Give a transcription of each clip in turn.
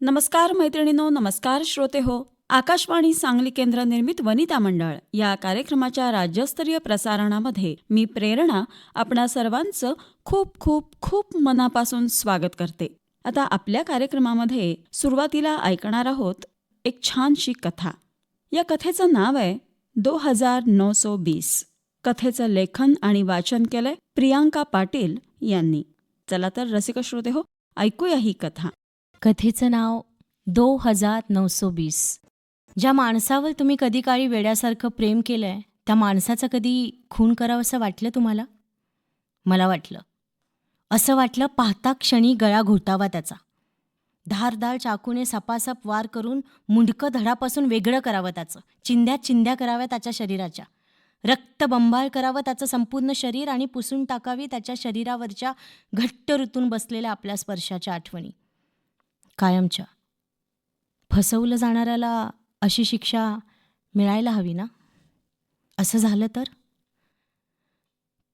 नमस्कार मैत्रिणींनो नमस्कार श्रोते हो. आकाशवाणी सांगली केंद्र निर्मित वनिता मंडळ या कार्यक्रमाच्या राज्यस्तरीय प्रसारणामध्ये मी प्रेरणा आपणा सर्वांचं खूप खूप खूप मनापासून स्वागत करते. आता आपल्या कार्यक्रमामध्ये सुरुवातीला ऐकणार आहोत एक छानशी कथा. या कथेचं नाव आहे दो हजार नऊ सो बीस कथेचं लेखन आणि वाचन केलंय प्रियांका पाटील यांनी. चला तर रसिक श्रोते हो ऐकूया ही कथा. कथेचं नाव दो हजार नऊसो बीस ज्या माणसावर तुम्ही कधी काळी वेड्यासारखं प्रेम केलं आहे त्या माणसाचं कधी खून करावंसं वाटलं तुम्हाला? मला वाटलं. असं वाटलं पाहता क्षणी गळा घोटावा त्याचा. धारदार चाकूने सपासप वार करून मुंडकं धडापासून वेगळं करावं त्याचं. चिंध्या चिंध्या कराव्या त्याच्या शरीराच्या. रक्तबंबाळ करावं त्याचं संपूर्ण शरीर आणि पुसून टाकावी त्याच्या शरीरावरच्या घट्ट ऋतून बसलेल्या आपल्या स्पर्शाच्या आठवणी. कायमच्या. फसवलं जाणाऱ्याला अशी शिक्षा मिळायला हवी ना? असं झालं तर?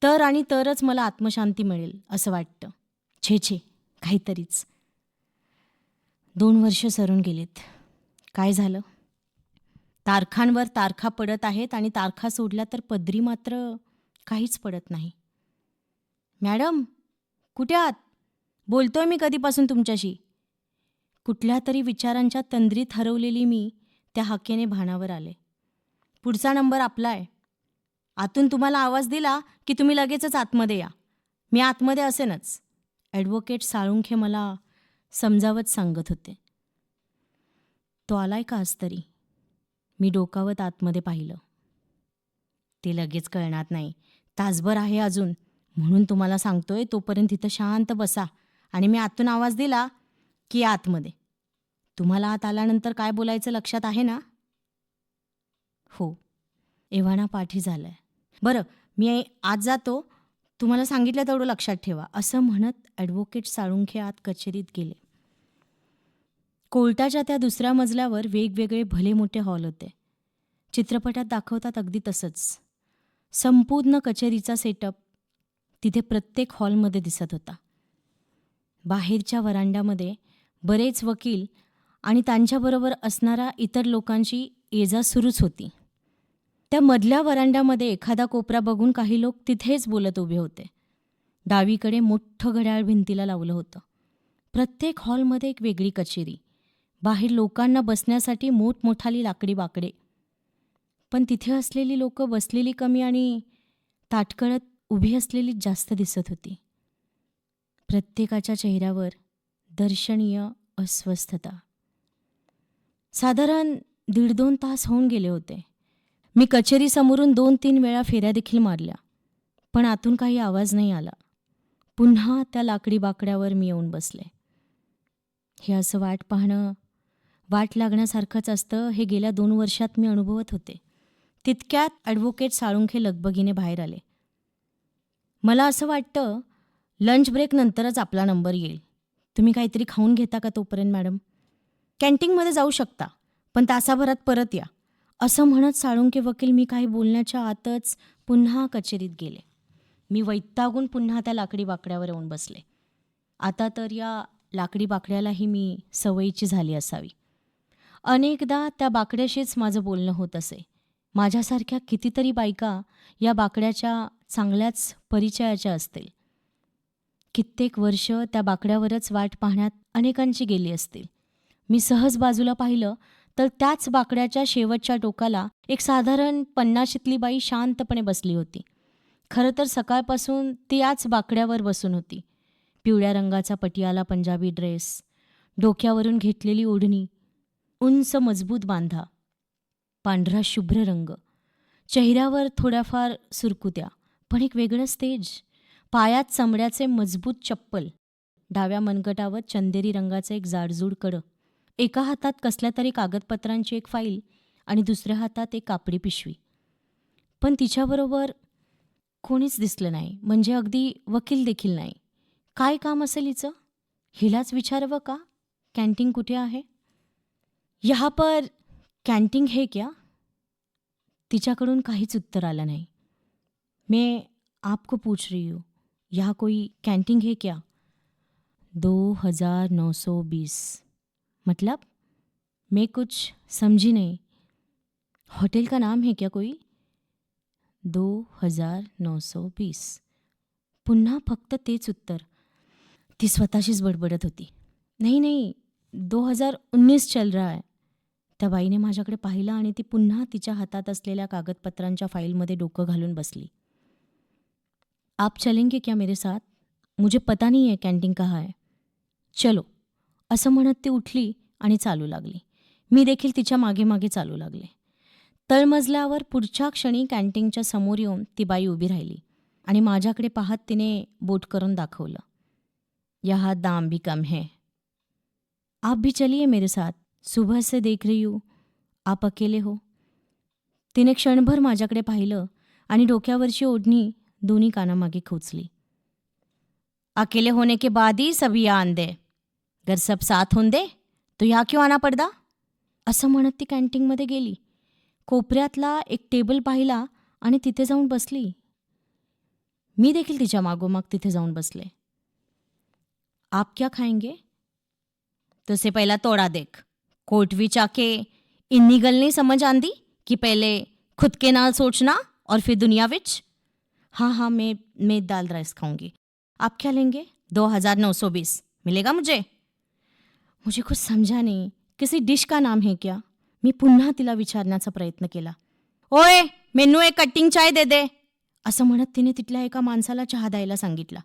तर आणि तरच मला आत्मशांती मिळेल असं वाटतं. छे छे काहीतरीच. दोन वर्ष सरून गेलेत. काय झालं? तारखांवर तारखा पडत आहेत आणि तारखा सोडल्या तर पदरी मात्र काहीच पडत नाही. मॅडम कुठे आहात? बोलतोय मी कधीपासून तुमच्याशी? कुठल्या तरी विचारांच्या तंद्रीत हरवलेली मी त्या हाकेने भानावर आले. पुढचा नंबर आपला आहे. आतून तुम्हाला आवाज दिला की तुम्ही लगेचच आतमध्ये या. मी आतमध्ये असेनच. ॲडव्होकेट साळुंखे मला समजावत सांगत होते. तो आलाय का आज तरी? मी डोकावत आतमध्ये पाहिलं. ते लगेच कळणार नाही. तासभर आहे अजून. म्हणून तुम्हाला सांगतोय तोपर्यंत तिथं शांत बसा. आणि मी आतून आवाज दिला की आतमध्ये. तुम्हाला आत आल्यानंतर काय बोलायचं लक्षात आहे ना? हो. एव्हाना पाठी झालंय. बरं मी आज जातो. तुम्हाला सांगितलं तेवढं लक्षात ठेवा. असं म्हणत ॲडव्होकेट साळुंखे आत कचेरीत गेले. कोर्टाच्या त्या दुसऱ्या मजल्यावर वेगवेगळे भले मोठे हॉल होते. चित्रपटात दाखवतात अगदी तसंच. संपूर्ण कचेरीचा सेटअप तिथे प्रत्येक हॉलमध्ये दिसत होता. बाहेरच्या वरांड्यामध्ये बरेच वकील आणि त्यांच्याबरोबर असणारा इतर लोकांची ये जा सुरूच होती. त्या मधल्या वरांड्यामध्ये एखादा कोपरा बघून काही लोक तिथेच बोलत उभे होते. डावीकडे मोठं घड्याळ भिंतीला लावलं होतं. प्रत्येक हॉलमध्ये एक वेगळी कचेरी. बाहेर लोकांना बसण्यासाठी मोठमोठाली लाकडी बाकडे पण तिथे असलेली लोकं बसलेली कमी आणि ताटकळत उभी असलेली जास्त दिसत होती. प्रत्येकाच्या चेहऱ्यावर दर्शनीय अस्वस्थता. साधारण दीड दोन तास होऊन गेले होते. मी कचेरीसमोरून दोन तीन वेळा फेऱ्या देखील मारल्या पण आतून काही आवाज नाही आला. पुन्हा त्या लाकडी बाकड्यावर मी येऊन बसले. हे असं वाट पाहणं वाट लागण्यासारखंच असतं हे गेल्या दोन वर्षात मी अनुभवत होते. तितक्यात ॲडव्होकेट साळुंखे लगबगीने बाहेर आले. मला असं वाटतं लंच ब्रेक नंतरच आपला नंबर येईल. तुम्ही काहीतरी खाऊन घेता का तोपर्यंत मॅडम? कॅन्टीनमध्ये जाऊ शकता पण तासाभरात परत या. असं म्हणत साळुंके वकील मी काही बोलण्याच्या आतच पुन्हा कचेरीत गेले. मी वैतागून पुन्हा त्या लाकडी बाकड्यावर येऊन बसले. आता तर या लाकडी बाकड्यालाही मी सवयीची झाली असावी. अनेकदा त्या बाकड्याशीच माझं बोलणं होत असे. माझ्यासारख्या कितीतरी बायका या बाकड्याच्या चांगल्याच परिचयाच्या असतील. कित्येक वर्ष त्या बाकड्यावरच वाट पाहण्यात अनेकांची गेली असतील. मी सहज बाजूला पाहिलं तर त्याच बाकड्याच्या शेवटच्या टोकाला एक साधारण पन्नाशीतली बाई शांतपणे बसली होती. खरं तर सकाळपासून ती याच बाकड्यावर बसून होती. पिवळ्या रंगाचा पटियाला पंजाबी ड्रेस डोक्यावरून घेतलेली ओढणी उंच मजबूत बांधा पांढरा शुभ्र रंग. चेहऱ्यावर थोड्याफार सुरकुत्या पण एक वेगळंच तेज पायात चमड्याचे मजबूत चप्पल. डाव्या मनगटावर चंदेरी रंगाचं एक जाडजूड कडं. एका हातात कसल्या तरी कागदपत्रांची एक फाईल आणि दुसऱ्या हातात एक कापडी पिशवी. पण तिच्याबरोबर कोणीच दिसलं नाही. म्हणजे अगदी वकील देखील नाही. काय काम असेल हिचं? हिलाच विचारवं का? कॅन्टीन कुठे आहे? यहाँ पर कॅन्टीन हे क्या? तिच्याकडून काहीच उत्तर आलं नाही. मैं आपको पूछ रही हूँ. यहाँ कोई कैंटीन है क्या? दो हजार नौ सौ बीस। मतलब? मैं कुछ समझी नहीं। होटल का नाम है क्या कोई? दो हजार नऊ सौ वीस पुन्हा फक्त तेच उत्तर। ती स्वतःशीच बडबडत होती। नाही नाही दो हजार उन्नीस चल रहा है। त्या बाईने माझ्याकडे पाहिलं आणि ती पुन्हा तिच्या हातात असलेल्या कागदपत्रांच्या फाईलमध्ये डोकं घालून बसली. आप चलेंगे क्या मेरे साथ? मुझे पता नहीं है कॅन्टीन कहा है। चलो। असं म्हणत ती उठली आणि चालू लागली. मी देखील तिच्यामागे मागे चालू लागले. तळमजल्यावर पुढच्या क्षणी कॅन्टीनच्या समोर येऊन ती बाई उभी राहिली आणि माझ्याकडे पाहत तिने बोट करून दाखवलं. यहाँ दाम भी कम है. आप भी चलिए मेरे साथ. सुबह से देख रही हूँ. आप अकेले हो. तिने क्षणभर माझ्याकडे पाहिलं आणि डोक्यावरची ओढणी दोन्ही कानामागे खोचली. अकेले होने के बाद ही सब या आंदे अगर सब साथ होंदे तो या क्यों आना पडदा असं म्हणत ती कॅन्टीनमध्ये गेली. कोपऱ्यातला एक टेबल पाहिला आणि तिथे जाऊन बसली. मी देखील तिच्या मागोमाग तिथे जाऊन बसले. आप क्या खाएंगे? तसे पहिला तोड़ा देख. कोटवी चाके इन्नी गल नहीं समझ आंदी कि पहले खुद के नाल सोचना और फिर दुनिया विच? हाँ हाँ मैं मैं दाल राइस खाऊंगी। आप क्या लेंगे? दो हजार नौ सौ बीस। मिलेगा मुझे? मुझे कुछ समझा नहीं। किसी डिश का नाम है क्या? मी पुन्हा तिला विचारण्याचा प्रयत्न केला। ओय मेनू एक कटिंग चाय दे दे। असं म्हणत तिने तिथल्या एका माणसाला चहा द्यायला सांगितला।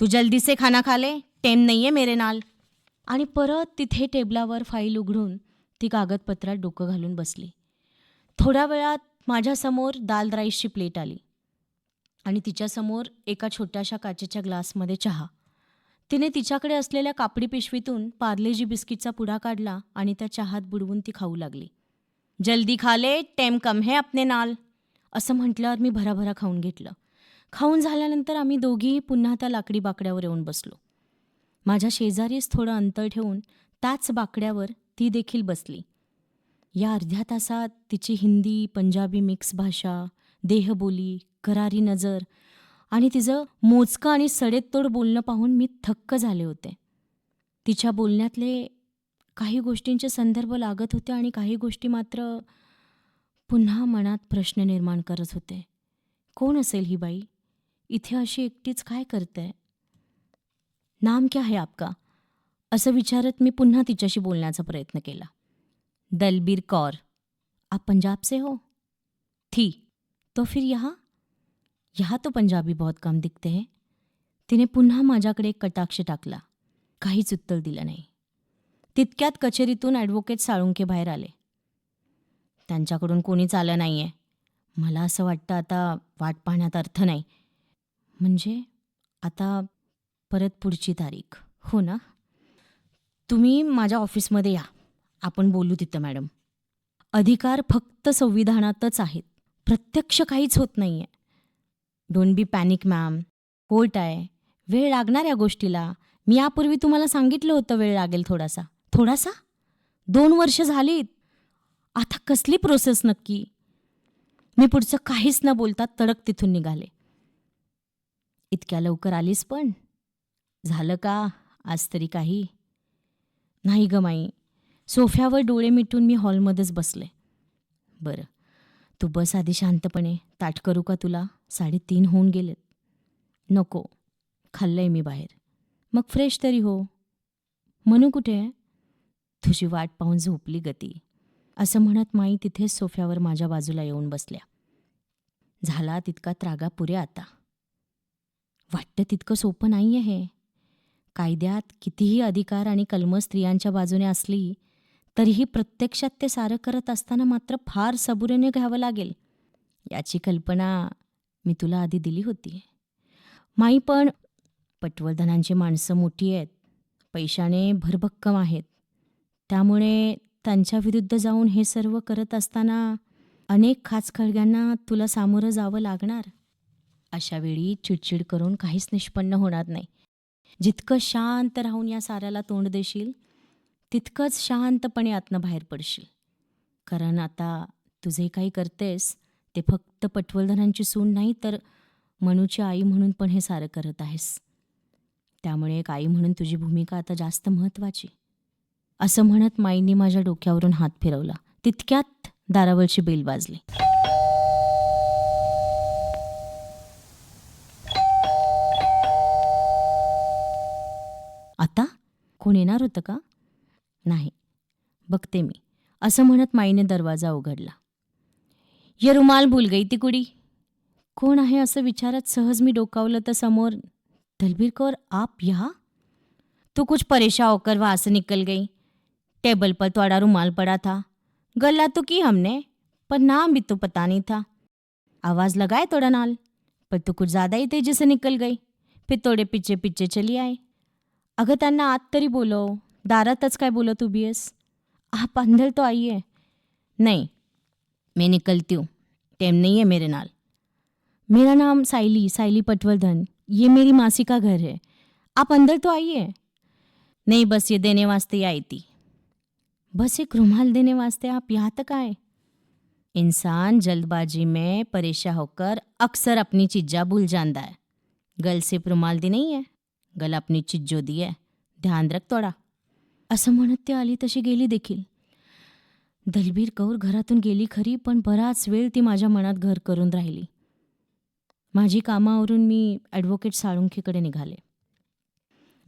तू जल्दी से खाना खाले टेम नाही आहे मेरे नाल। आणि परत तिथे टेबलावर फाईल उघडून ती कागदपत्रात डोकं घालून बसली. थोड्या वेळात माझ्यासमोर दाल राईसची प्लेट आली. आणि तिच्यासमोर एका छोट्याशा काचेच्या ग्लासमध्ये चहा. तिने तिच्याकडे असलेल्या कापडी पिशवीतून पार्लेजी बिस्किटचा पुडा काढला आणि त्या चहात बुडवून ती खाऊ लागली. जल्दी खाले टेम कम है अपने नाल असं म्हटल्यावर मी भराभरा खाऊन घेतलं. खाऊन झाल्यानंतर आम्ही दोघीही पुन्हा त्या लाकडी बाकड्यावर येऊन बसलो. माझ्या शेजारीच थोडं अंतर ठेवून त्याच बाकड्यावर ती देखील बसली. या अर्ध्या तासात तिची हिंदी पंजाबी मिक्स भाषा देहबोली करारी नजर आणि तिचं मोजकं आणि सडेतोड बोलणं पाहून मी थक्क झाले होते. तिच्या बोलण्यातले काही गोष्टींचे संदर्भ लागत होते आणि काही गोष्टी मात्र पुन्हा मनात प्रश्न निर्माण करत होते. कोण असेल ही बाई? इथे अशी एकटीच काय करते नाम क्या है आपका? असं विचारत मी पुन्हा तिच्याशी बोलण्याचा प्रयत्न केला. दलबीर कौर. आप पंजाब से हो? थी. तो फिर यहाँ? ह्या तो पंजाबी बहुत कम दिखते है। तिने पुन्हा माझ्याकडे एक कटाक्ष टाकला। काहीच उत्तर दिलं नाही। तितक्यात कचेरीतून ॲडव्होकेट साळुंके बाहेर आले. त्यांच्याकडून कोणीच आलं नाही आहे मला असं वाटतं आता वाट पाहण्यात अर्थ नाही. म्हणजे आता परत पुढची तारीख. हो ना? तुम्ही माझ्या ऑफिसमध्ये या. आपण बोलू तिथं मॅडम. अधिकार फक्त संविधानातच आहेत. प्रत्यक्ष काहीच होत नाही आहे don't be panic ma'am court आहे वेळ लागणार या गोष्टीला. मी यापूर्वी तुम्हाला सांगितलं होतं वेळ लागेल थोडासा. थोडासा? दोन वर्ष झालीत. आता कसली प्रोसेस नक्की? मी पुढचं काहीच न बोलता तडक तिथून निघाले. इतक्या लवकर आलीस पण? झालं का? आज तरी काही? नाही ग माई. सोफ्यावर डोळे मिटून मी हॉलमध्येच बसले. बरं. तू बस आधी शांतपणे. ताट करू का तुला? साडेतीन होऊन गेलेत. नको. खाल्लंय मी बाहेर. मग फ्रेश तरी हो. म्हणू कुठे आहे? तुझी वाट पाहून झोपली गती. असं म्हणत माई तिथेच सोफ्यावर माझ्या बाजूला येऊन बसल्या. झाला तितका त्रागा पुऱ्या आता. वाटतं तितकं सोपं नाही आहे हे. कायद्यात कितीही अधिकार आणि कलमं स्त्रियांच्या बाजूने असली तरीही प्रत्यक्षात ते सारं करत असताना मात्र फार सबुरीने घ्यावं लागेल. याची कल्पना मी तुला आधी दिली होती. माई पण पटवर्धनांची माणसं मोठी आहेत. पैशाने भरभक्कम आहेत. त्यामुळे त्यांच्या विरुद्ध जाऊन हे सर्व करत असताना अनेक खाचखळग्यांना तुला सामोरं जावं लागणार. अशावेळी चिडचिड करून काहीच निष्पन्न होणार नाही. जितकं शांत राहून या साऱ्याला तोंड देशील तितकंच शांतपणे आतनं बाहेर पडशील. कारण आता तू जे काही करतेस ते फक्त पटवर्धनांची सून नाही तर मनूची आई म्हणून पण हे सारं करत आहेस. त्यामुळे एक आई म्हणून तुझी भूमिका आता जास्त महत्त्वाची. असं म्हणत माईंनी माझ्या डोक्यावरून हात फिरवला. तितक्यात दारावरची बेल वाजली. आता? कोण येणार होतं का? नाही. बघते मी. असं म्हणत माईने दरवाजा उघडला. ये रुमाल भूल गई ती कुडी. कोण आहे असं विचारत सहज मी डोकावलं तर समोर दलबीर कौर आप यहाँ? तू कुछ परेशान होकर वहाँ से निकल गई. टेबल पर थोड़ा रुमाल पड़ा था. गला तो की हमने पर नाम भी तो पता नहीं था. आवाज़ लगाए थोड़ा नाल पर तो कुछ ज़्यादा ही तेजी से निकल गई. फिर थोड़े पीछे पीछे चली आए अगं त्यांना आत तरी बोलव दारातच काय बोलत उभी आहेस? आप अंदर तो आइए. नहीं, मैं निकलती हूँ. टाइम नहीं है मेरे नाल. मेरा नाम साइली साइली पटवर्धन. ये मेरी मासी का घर है. आप अंदर तो आइए. नहीं, बस ये देने वास्ते आई थी. बस एक रुमाल देने वास्ते आप यहाँ तक आए. इंसान जल्दबाजी में परेशान होकर अक्सर अपनी चीज़ा भूल जाता है। गल सिर्फ़ रुमाल दी नहीं है, गल अपनी चिज्जो दी है। ध्यान रख थोडा। असं म्हणत ती आली तशी गेली देखील. दलबीर कौर घरातून गेली खरी पण बराच वेळ ती माझ्या मनात घर करून राहिली. माझी कामावरून मी ॲडव्होकेट साळुंखेकडे निघाले.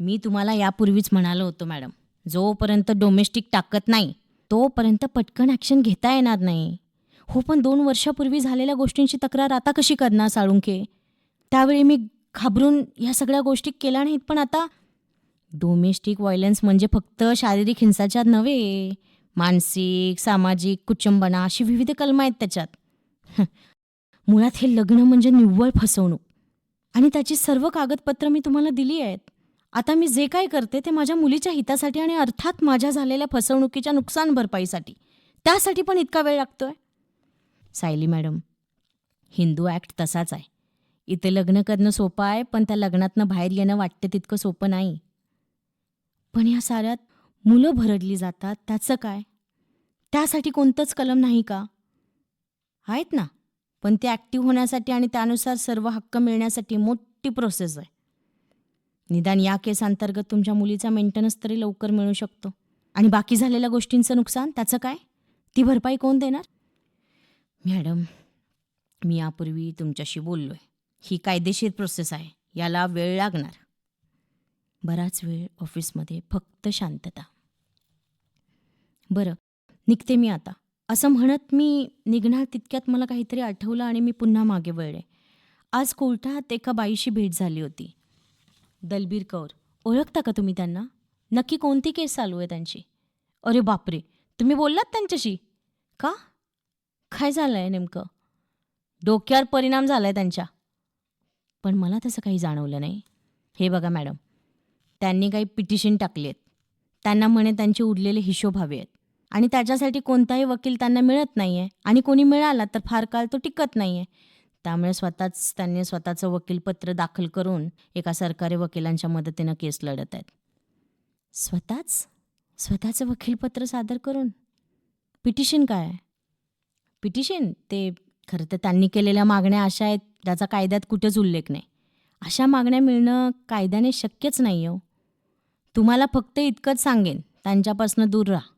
मी तुम्हाला यापूर्वीच म्हणालो होतो मॅडम जोपर्यंत डोमेस्टिक टाकत नाही तोपर्यंत पटकन ॲक्शन घेता येणार नाही. हो पण दोन वर्षापूर्वी झालेल्या गोष्टींची तक्रार आता कशी करणार साळुंखे? त्यावेळी मी घाबरून ह्या सगळ्या गोष्टी केल्या नाहीत पण आता डोमेस्टिक व्हायलन्स म्हणजे फक्त शारीरिक हिंसाचार नव्हे मानसिक सामाजिक कुचंबना अशी विविध कलमं आहेत त्याच्यात. मुळात हे लग्न म्हणजे निव्वळ फसवणूक. आणि त्याची सर्व कागदपत्रं मी तुम्हाला दिली आहेत. आता मी जे काय करते ते माझ्या मुलीच्या हितासाठी आणि अर्थात माझ्या झालेल्या फसवणुकीच्या नुकसान भरपाईसाठी. त्यासाठी पण इतका वेळ लागतोय? सायली मॅडम हिंदू ॲक्ट तसाच आहे. इथे लग्न करणं सोपं आहे पण त्या लग्नातनं बाहेर येणं वाटतं तितकं सोपं नाही. पण ह्या साऱ्यात मुलं भरडली जातात त्याचं काय? त्यासाठी कोणतंच कलम नाही का? आहेत ना. पण ते ॲक्टिव्ह होण्यासाठी आणि त्यानुसार सर्व हक्क मिळण्यासाठी मोठी प्रोसेस आहे. निदान या केस अंतर्गत तुमच्या मुलीचा मेंटेनन्स तरी लवकर मिळू शकतो. आणि बाकी झालेल्या गोष्टींचं नुकसान त्याचं काय? ती भरपाई कोण देणार? मॅडम मी यापूर्वी तुमच्याशी बोललो आहे ही कायदेशीर प्रोसेस आहे. याला वेळ लागणार. बराच वेळ ऑफिसमध्ये फक्त शांतता. बरं निघते मी आता. असं म्हणत मी निघणार तितक्यात मला काहीतरी आठवलं आणि मी पुन्हा मागे वळले. आज कोर्टात एका बाईशी भेट झाली होती. दलबीर कौर ओळखता का तुम्ही त्यांना? नक्की कोणती केस चालू आहे त्यांची? अरे बापरे तुम्ही बोललात त्यांच्याशी? का? काय झालं आहे नेमकं? डोक्यावर परिणाम झाला आहे त्यांच्या. पण मला तसं काही जाणवलं नाही. हे बघा मॅडम त्यांनी काही पिटिशन टाकली आहेत. त्यांना म्हणे त्यांचे उरलेले हिशोब हवे आहेत. आणि त्याच्यासाठी कोणताही वकील त्यांना मिळत नाही आहे आणि कोणी मिळाला तर फार काळ तो टिकत नाही आहे त्यामुळे स्वतःच त्यांनी स्वतःचं वकीलपत्र दाखल करून एका सरकारी वकिलांच्या मदतीनं केस लढत आहेत. स्वतःच? स्वतःचं वकीलपत्र सादर करून? पिटिशन काय आहे? पिटिशन? ते खरं तर त्यांनी केलेल्या मागण्या अशा आहेत ज्याचा कायद्यात कुठेच उल्लेख नाही. अशा मागण्या मिळणं कायद्याने शक्यच नाही हो. तुम्हाला फक्त इतकंच सांगेन त्यांच्यापासून दूर राहा.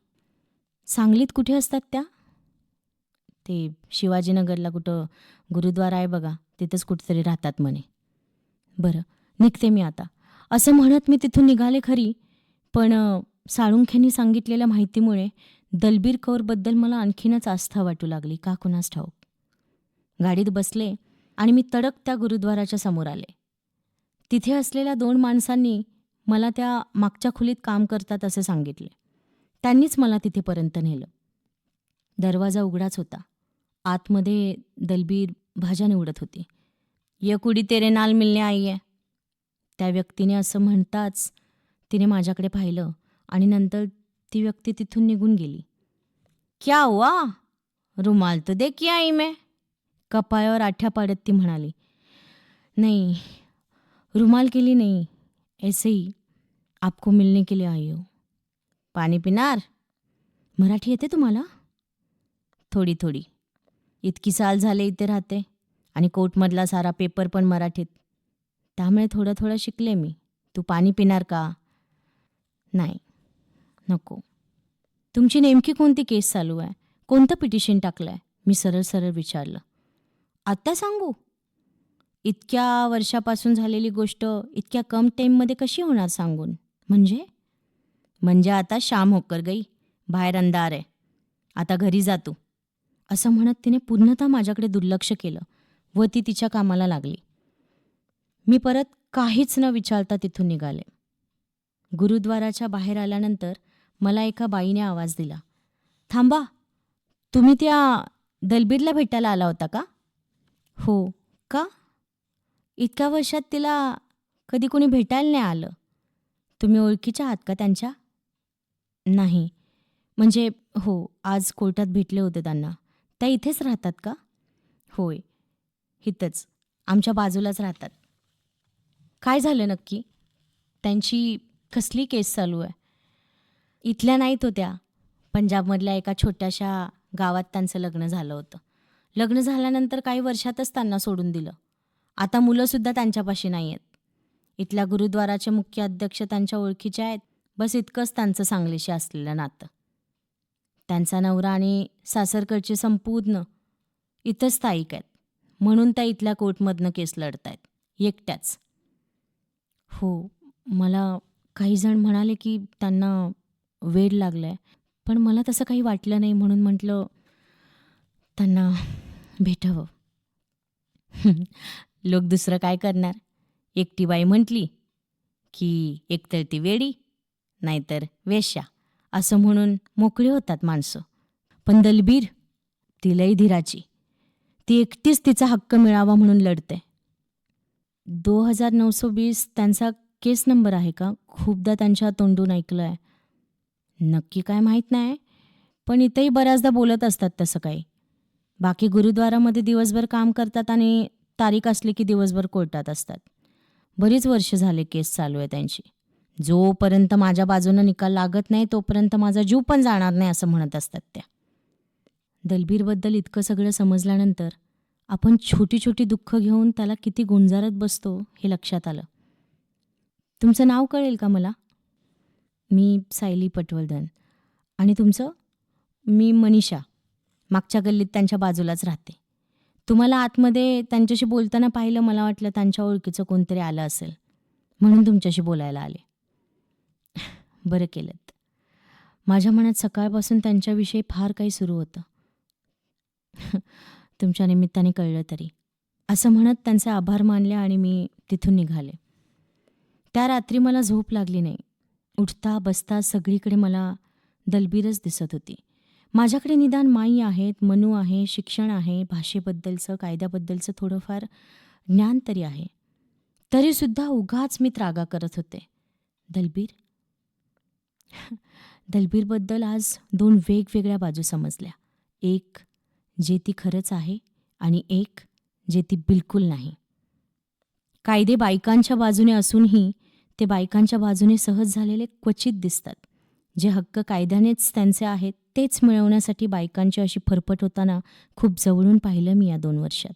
सांगलीत कुठे असतात त्या? ते शिवाजीनगरला कुठं गुरुद्वारा आहे बघा तिथंच कुठेतरी राहतात म्हणे. बरं निघते मी आता. असं म्हणत मी तिथून निघाले खरी पण साळुंख्यांनी सांगितलेल्या माहितीमुळे दलबीर कौरबद्दल मला आणखीनच आस्था वाटू लागली. का कुणास ठाऊक? गाडीत बसले आणि मी तडक त्या गुरुद्वाराच्या समोर आले. तिथे असलेल्या दोन माणसांनी मला त्या मागच्या खोलीत काम करतात असे सांगितले. त्यांनीच मला तिथेपर्यंत नेलं. दरवाजा उघडाच होता. आतमध्ये दलबीर भाज्या निवडत होती. ये कुडी तेरे नाल मिलने आई आहे त्या व्यक्तीने असं म्हणताच तिने माझ्याकडे पाहिलं आणि नंतर ती व्यक्ती तिथून निघून गेली. क्या हुआ? रुमाल तो दे की आई मे. कपाळावर आठ्या पाडत ती म्हणाली नाही रुमाल केली नाही. ऐसे ही आपको मिलने के लिए आई हो। पाणी पिणार मराठी येते तुम्हाला? थोडी थोडी इतकी साल झाले इथे राहते आणि कोर्टमधला सारा पेपर पण मराठीत. त्यामुळे थोडं थोडं शिकले मी. तू पाणी पिणार का? नाही. नको. तुमची नेमकी कोणती केस चालू आहे? कोणतं पिटिशन टाकलं आहे मी सरळ सरळ विचारलं. आत्ता सांगू? इतक्या वर्षापासून झालेली गोष्ट इतक्या कम टाईममध्ये कशी होणार सांगून? म्हणजे? म्हणजे आता श्याम होकर गई बाहेर अंधार आहे. आता घरी जा तू. असं म्हणत तिने पूर्णतः माझ्याकडे दुर्लक्ष केलं व ती तिच्या कामाला लागली. मी परत काहीच न विचारता तिथून निघाले. गुरुद्वाराच्या बाहेर आल्यानंतर मला एका बाईने आवाज दिला. थांबा तुम्ही त्या दलबीरला भेटायला आला होता का? हो. का? इतक्या वर्षात तिला कधी कोणी भेटायला नाही आलं. तुम्ही ओळखीच्या आहात का त्यांच्या? नाही. म्हणजे हो आज कोर्टात भेटले होते त्यांना. त्या इथेच राहतात का? होय. इथंच. आमच्या बाजूलाच राहतात. काय झालं नक्की? त्यांची कसली केस चालू आहे? इथल्या नाहीत होत्या. पंजाबमधल्या एका छोट्याशा गावात त्यांचं लग्न झालं होतं. लग्न झाल्यानंतर काही वर्षातच त्यांना सोडून दिलं. आता मुलंसुद्धा त्यांच्यापाशी नाही आहेत इथल्या गुरुद्वाराचे मुख्य अध्यक्ष त्यांच्या ओळखीचे आहेत. बस इतकंच त्यांचं सांगलीशी असलेलं नातं. त्यांचा नवरा आणि सासरकडचे संपूर्ण इथंच स्थायिक आहेत. म्हणून त्या इथल्या कोर्टमधनं केस लढत आहेत एकट्याच. हो मला काही जण म्हणाले की त्यांना वेळ लागला आहे पण मला तसं काही वाटलं नाही म्हणून म्हटलं त्यांना भेटावं. लोक दुसरं काय करणार? एकटी बाई म्हटली की एकतर ती वेडी नाहीतर वेश्या असं म्हणून मोकळी होतात माणसं. पण दलबीर तिलाही धीराची. ती एकटीच तिचा हक्क मिळावा म्हणून लढते. दो हजार नऊशे वीस त्यांचा केस नंबर आहे का? खूपदा त्यांच्या तोंडून ऐकलं आहे नक्की काय माहीत नाही पण इथंही बऱ्याचदा बोलत असतात तसं काही. बाकी गुरुद्वारामध्ये दिवसभर काम करतात आणि तारीख असली की दिवसभर कोर्टात असतात. बरीच वर्ष झाले केस चालू आहे त्यांची. जोपर्यंत माझ्या बाजूनं निकाल लागत नाही तोपर्यंत माझा जीव पण जाणार नाही असं म्हणत असतात त्या. दलबीरबद्दल इतकं सगळं समजल्यानंतर आपण छोटी छोटी दुःख घेऊन त्याला किती गुंजारत बसतो हे लक्षात आलं. तुमचं नाव कळेल का मला? मी सायली पटवर्धन. आणि तुमचं? मी मनीषा. मागच्या गल्लीत त्यांच्या बाजूलाच राहते. तुम्हाला आतमध्ये त्यांच्याशी बोलताना पाहिलं मला वाटलं त्यांच्या ओळखीचं कोणतरी आलं असेल. म्हणून तुमच्याशी बोलायला आले. बरं केलं माझ्या मनात सकाळपासून त्यांच्याविषयी फार काही सुरू होतं. तुमच्या निमित्ताने कळलं तरी. असं म्हणत त्यांचे आभार मानले आणि मी तिथून निघाले. त्या रात्री मला झोप लागली नाही. उठता बसता सगळीकडे मला दलबीरच दिसत होती. माझ्याकडे निदान माई आहेत मनू आहे शिक्षण आहे भाषेबद्दलचं कायद्याबद्दलचं थोडंफार ज्ञान तरी आहे. तरीसुद्धा उगाच मी त्रागा करत होते. दलबीर? दलबीरबद्दल आज दोन वेगवेगळ्या बाजू समजल्या. एक जे ती खरंच आहे आणि एक जे ती बिलकुल नाही. कायदे बायकांच्या बाजूने असूनही ते बायकांच्या बाजूने सहज झालेले क्वचित दिसतात. जे हक्क कायद्यानेच त्यांचे आहेत तेच मिळवण्यासाठी बायकांची अशी फरफट होताना खूप जवळून पाहिलं मी या दोन वर्षात.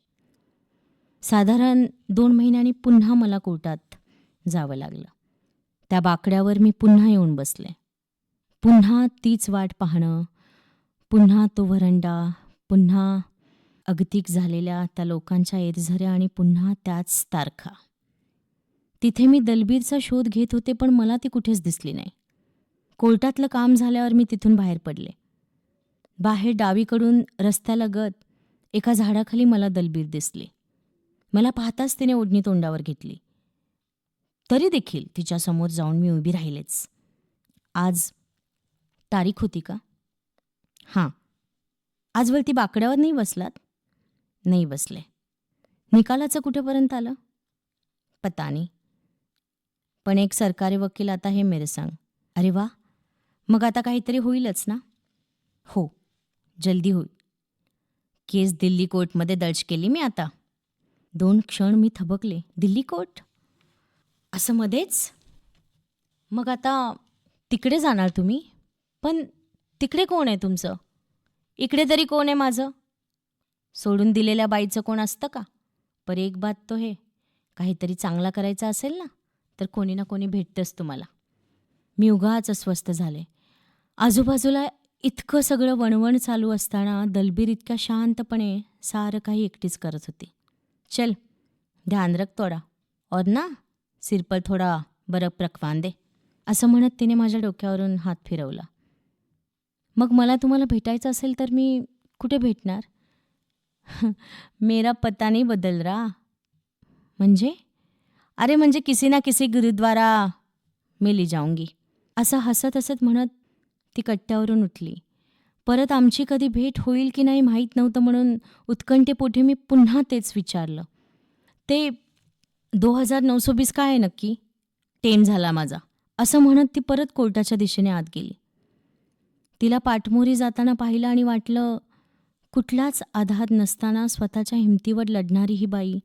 साधारण दोन महिन्यांनी पुन्हा मला कोर्टात जावं लागलं. त्या बाकड्यावर मी पुन्हा येऊन बसले. पुन्हा तीच वाट पाहणं पुन्हा तो वरंडा पुन्हा अगतिक झालेल्या त्या लोकांच्या एरझऱ्या आणि पुन्हा त्याच तारखा. तिथे मी दलबीरचा शोध घेत होते पण मला ती कुठेच दिसली नाही. कोर्टातलं काम झाल्यावर मी तिथून बाहेर पडले. बाहेर डावीकडून रस्त्यालगत एका झाडाखाली मला दलबीर दिसली. मला पाहताच तिने ओढणी तोंडावर घेतली. तरी देखील तिच्यासमोर जाऊन मी उभी राहिलेच. आज तारीख होती का? हां. आजवर ती बाकड्यावर नाही बसलात? नाही बसले. निकालाचं कुठेपर्यंत आलं? पता नाही. पण एक सरकारी वकील आता हे मेरे सांग. अरे वा. मग आता काहीतरी होईलच ना? हो. जल्दी होईल. केस दिल्ली कोर्टमध्ये दर्ज केली मी आता. दोन क्षण मी थबकले. दिल्ली कोर्ट? असं मध्येच? मग आता तिकडे जाणार तुम्ही? पण तिकडे कोण आहे तुमचं? इकडे तरी कोण आहे माझं? सोडून दिलेल्या बाईचं कोण असतं का? पर एक बात तो हे काहीतरी चांगला करायचा असेल ना तर कोणी ना कोणी भेटतंच तुम्हाला. मी उगाच अस्वस्थ झाले. आजूबाजूला इतकं सगळं वणवण चालू असताना दलबीर इतक्या शांतपणे सारं काही एकटीच करत होती. चल ध्यान रख तोडा और ना सिर पर थोडा बरफ रखवान दे. असं म्हणत तिने माझ्या डोक्यावरून हात फिरवला. मग मला तुम्हाला भेटायचं असेल तर मी कुठे भेटणार? मेरा पत्ता नाही बदल रहा. म्हणजे? अरे म्हणजे किसी ना किसी गुरुद्वारा मिली जाऊंगी. असं हसत हसत म्हणत ती कट्ट्यावरून उठली. परत आमची कधी भेट होईल की नाही माहीत नव्हतं म्हणून उत्कंठेपोटी मी पुन्हा तेच विचारलं. ते दो हजार नऊशे बीस काय आहे नक्की? टेम झाला माझा. असं म्हणत ती परत कोर्टाच्या दिशेने आत गेली. तिला पाठमोरी जाताना पाहिलं आणि वाटलं कुठलाच आधार नसताना स्वतःच्या हिमतीवर लढणारी ही बाई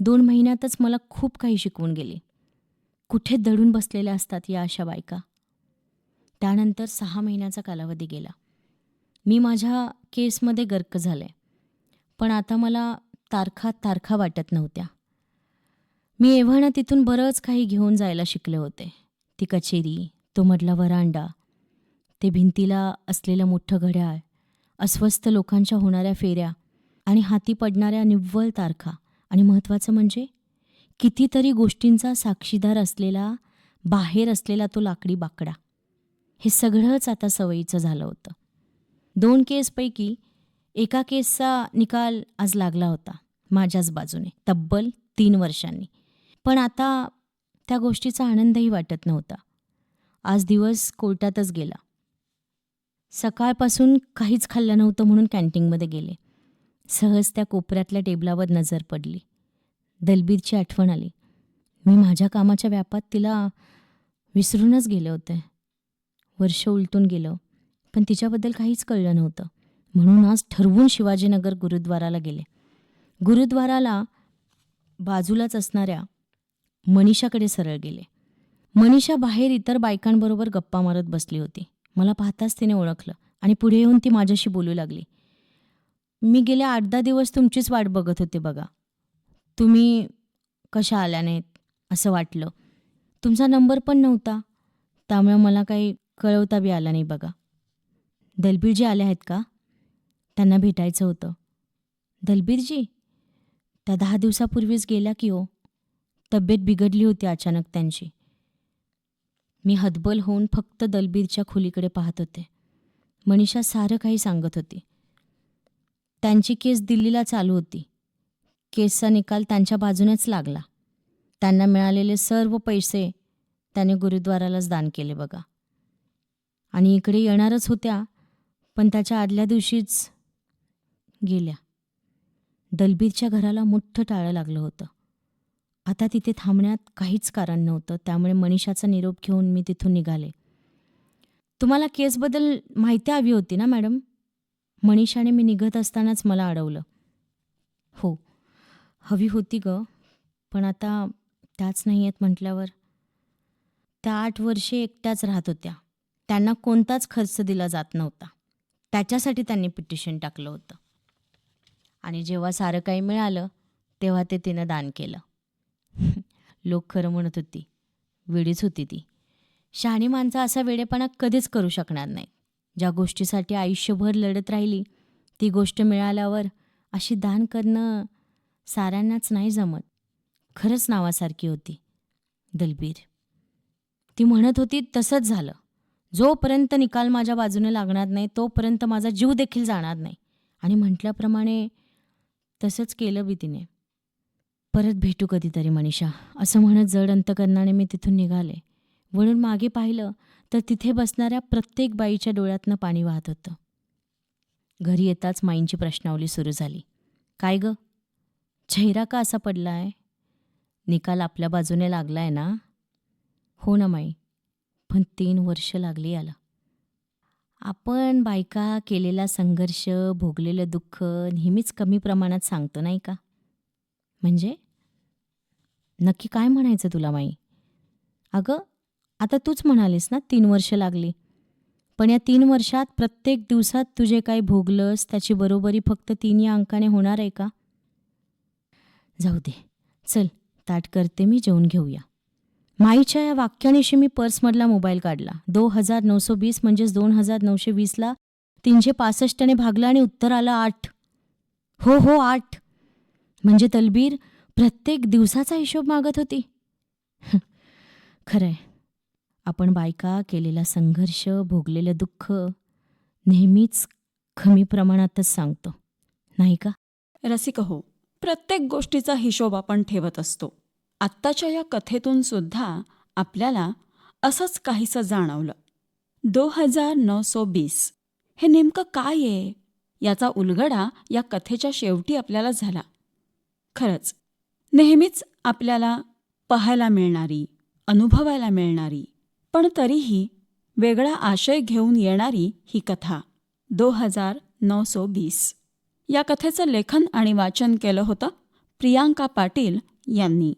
दोन महिन्यातच मला खूप काही शिकवून गेली. कुठे दडून बसलेल्या असतात या अशा बायका? त्यानंतर सहा महिन्याचा कालावधी गेला. मी माझ्या केसमध्ये गर्क झाले. पण आता मला तारखा तारखा वाटत नव्हत्या. मी एव्हाना तिथून बरंच काही घेऊन जायला शिकले होते. ती कचेरी तो मधला वरांडा ते भिंतीला असलेलं मोठं घड्याळ अस्वस्थ लोकांच्या होणाऱ्या फेऱ्या आणि हाती पडणाऱ्या निव्वळ तारखा. आणि महत्त्वाचं म्हणजे कितीतरी गोष्टींचा साक्षीदार असलेला बाहेर असलेला तो लाकडी बाकडा. हे सगळंच आता सवयीचं झालं होतं. दोन केसपैकी एका केसचा निकाल आज लागला होता माझ्याच बाजूने तब्बल तीन वर्षांनी. पण आता त्या गोष्टीचा आनंदही वाटत नव्हता. आज दिवस कोर्टातच गेला. सकाळपासून काहीच खाल्लं नव्हतं म्हणून कॅन्टीनमध्ये गेले. सहज त्या कोपऱ्यातल्या टेबलावर नजर पडली. दलबीरची आठवण आली. मी माझ्या कामाच्या व्यापात तिला विसरूनच गेले होते. वर्ष उलटून गेलं. पण तिच्याबद्दल काहीच कळलं नव्हतं. म्हणून आज ठरवून शिवाजीनगर गुरुद्वाराला गेले. गुरुद्वाराला बाजूलाच असणाऱ्या मनीषाकडे सरळ गेले. मनीषा बाहेर इतर बायकांबरोबर गप्पा मारत बसली होती. मला पाहताच तिने ओळखलं आणि पुढे येऊन ती माझ्याशी बोलू लागली. मी गेल्या आठ दहा दिवस तुमचीच वाट बघत होते बघा. तुम्ही कशा आल्या नाहीत असं वाटलं. तुमचा नंबर पण नव्हता. त्यामुळे मला काही कळवता बी आला नाही बघा. दलबीरजी आले आहेत का? त्यांना भेटायचं होतं. दलबीरजी त्या दहा दिवसापूर्वीच गेल्या की हो? तब्येत बिघडली होती अचानक त्यांची. मी हतबल होऊन फक्त दलबीरच्या खोलीकडे पाहत होते. मनीषा सारं काही सांगत होती. त्यांची केस दिल्लीला चालू होती. केसचा निकाल त्यांच्या बाजूनेच लागला. त्यांना मिळालेले सर्व पैसे त्याने गुरुद्वारालाच दान केले बघा. आणि इकडे येणारच होत्या पण त्याच्या आदल्या दिवशीच गेल्या. दलबीरच्या घराला मोठं टाळं लागलं होतं. आता तिथे थांबण्यात काहीच कारण नव्हतं त्यामुळे मनीषाचा निरोप घेऊन मी तिथून निघाले. तुम्हाला केसबद्दल माहिती हवी होती ना मॅडम? मनीषाने मी निघत असतानाच मला अडवलं. हो हवी होती ग पण आता त्याच नाही आहेत म्हटल्यावर. त्या आठ वर्षे एकट्याच राहत होत्या. त्यांना कोणताच खर्च दिला जात नव्हता. त्याच्यासाठी त्यांनी पिटिशन टाकलं होतं. आणि जेव्हा सारं काही मिळालं तेव्हा ते तिनं दान केलं. लोक खरं म्हणत होती वेडीच होती ती. शहाणी माणसं असा वेडेपणा कधीच करू शकणार नाहीत. ज्या गोष्टीसाठी आयुष्यभर लढत राहिली ती गोष्ट मिळाल्यावर अशी दान करणं साऱ्यांनाच नाही जमत. खरंच नावासारखी होती दलबीर. ती म्हणत होती तसंच झालं. जोपर्यंत निकाल माझ्या बाजूने लागणार नाही तोपर्यंत माझा जीव देखील जाणार नाही. आणि म्हटल्याप्रमाणे तसंच केलं बी तिने. परत भेटू कधीतरी मनीषा असं म्हणत जड अंतकरणाने मी तिथून निघाले. वळून मागे पाहिलं तर तिथे बसणाऱ्या प्रत्येक बाईच्या डोळ्यातनं पाणी वाहत होतं. घरी येताच माईंची प्रश्नावली सुरू झाली. काय ग? चेहरा का असा पडला आहे निकाल आपल्या बाजूने लागला आहे ना? हो ना माई. पण तीन वर्ष लागली याला. आपण बायका केलेला संघर्ष भोगलेलं दुःख नेहमीच कमी प्रमाणात सांगतो नाही का? म्हणजे? नक्की काय म्हणायचं तुला माई? अगं आता तूच म्हणालीस ना तीन वर्ष लागली. पण या तीन वर्षात प्रत्येक दिवसात तू जे काही भोगलंस त्याची बरोबरी फक्त तीन या अंकाने होणार आहे का? जाऊ दे. चल ताट करते मी जेवून घेऊया. माईच्या या वाक्यानिशी मी पर्समधला मोबाईल काढला. दो हजार नऊशे वीस म्हणजेच दोन हजार नऊशे वीसला तीनशे पासष्टने भागलं आणि उत्तर आलं आठ. हो हो आठ. म्हणजे तलबीर प्रत्येक दिवसाचा हिशोब मागत होती. खरंय. आपण बायका केलेला संघर्ष भोगलेलं दुःख नेहमीच कमी प्रमाणातच सांगतो. नाही का? रसिक हो. प्रत्येक गोष्टीचा हिशोब आपण ठेवत असतो. आत्ताच्या या कथेतून सुद्धा आपल्याला असंच काहीसं जाणवलं. दो हजार नऊ सो बीस हे नेमकं काय आहे? याचा उलगडा या कथेच्या शेवटी आपल्याला झाला. खरंच नेहमीच आपल्याला पाहायला मिळणारी अनुभवायला मिळणारी पण तरीही वेगळा आशय घेऊन येणारी ही कथा दो हजार नऊ सो बीस या कथेचं लेखन आणि वाचन केलं होतं प्रियांका पाटील यांनी.